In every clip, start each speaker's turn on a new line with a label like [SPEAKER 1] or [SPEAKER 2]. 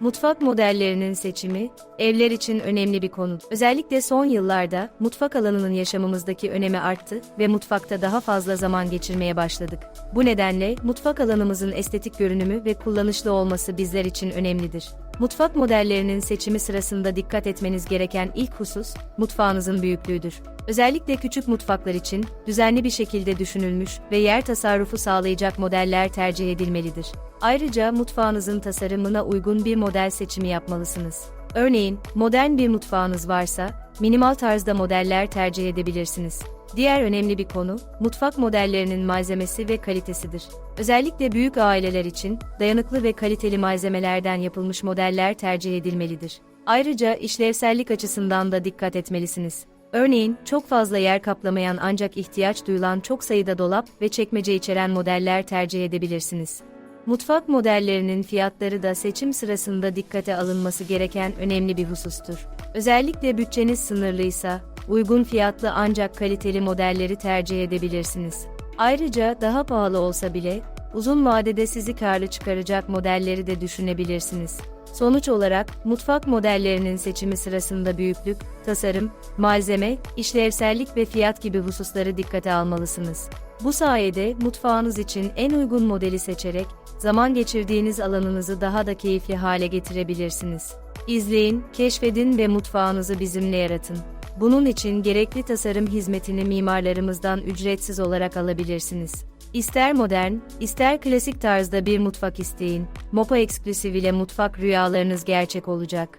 [SPEAKER 1] Mutfak modellerinin seçimi, evler için önemli bir konu. Özellikle son yıllarda mutfak alanının yaşamımızdaki önemi arttı ve mutfakta daha fazla zaman geçirmeye başladık. Bu nedenle mutfak alanımızın estetik görünümü ve kullanışlı olması bizler için önemlidir. Mutfak modellerinin seçimi sırasında dikkat etmeniz gereken ilk husus, mutfağınızın büyüklüğüdür. Özellikle küçük mutfaklar için düzenli bir şekilde düşünülmüş ve yer tasarrufu sağlayacak modeller tercih edilmelidir. Ayrıca mutfağınızın tasarımına uygun bir model seçimi yapmalısınız. Örneğin, modern bir mutfağınız varsa, minimal tarzda modeller tercih edebilirsiniz. Diğer önemli bir konu, mutfak modellerinin malzemesi ve kalitesidir. Özellikle büyük aileler için dayanıklı ve kaliteli malzemelerden yapılmış modeller tercih edilmelidir. Ayrıca işlevsellik açısından da dikkat etmelisiniz. Örneğin, çok fazla yer kaplamayan ancak ihtiyaç duyulan çok sayıda dolap ve çekmece içeren modeller tercih edebilirsiniz. Mutfak modellerinin fiyatları da seçim sırasında dikkate alınması gereken önemli bir husustur. Özellikle bütçeniz sınırlıysa, uygun fiyatlı ancak kaliteli modelleri tercih edebilirsiniz. Ayrıca daha pahalı olsa bile, uzun vadede sizi karlı çıkaracak modelleri de düşünebilirsiniz. Sonuç olarak, mutfak modellerinin seçimi sırasında büyüklük, tasarım, malzeme, işlevsellik ve fiyat gibi hususları dikkate almalısınız. Bu sayede mutfağınız için en uygun modeli seçerek, zaman geçirdiğiniz alanınızı daha da keyifli hale getirebilirsiniz. İzleyin, keşfedin ve mutfağınızı bizimle yaratın. Bunun için gerekli tasarım hizmetini mimarlarımızdan ücretsiz olarak alabilirsiniz. İster modern, ister klasik tarzda bir mutfak isteyin. Mopa Exclusive ile mutfak rüyalarınız gerçek olacak.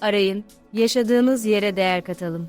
[SPEAKER 1] Arayın, yaşadığınız yere değer katalım.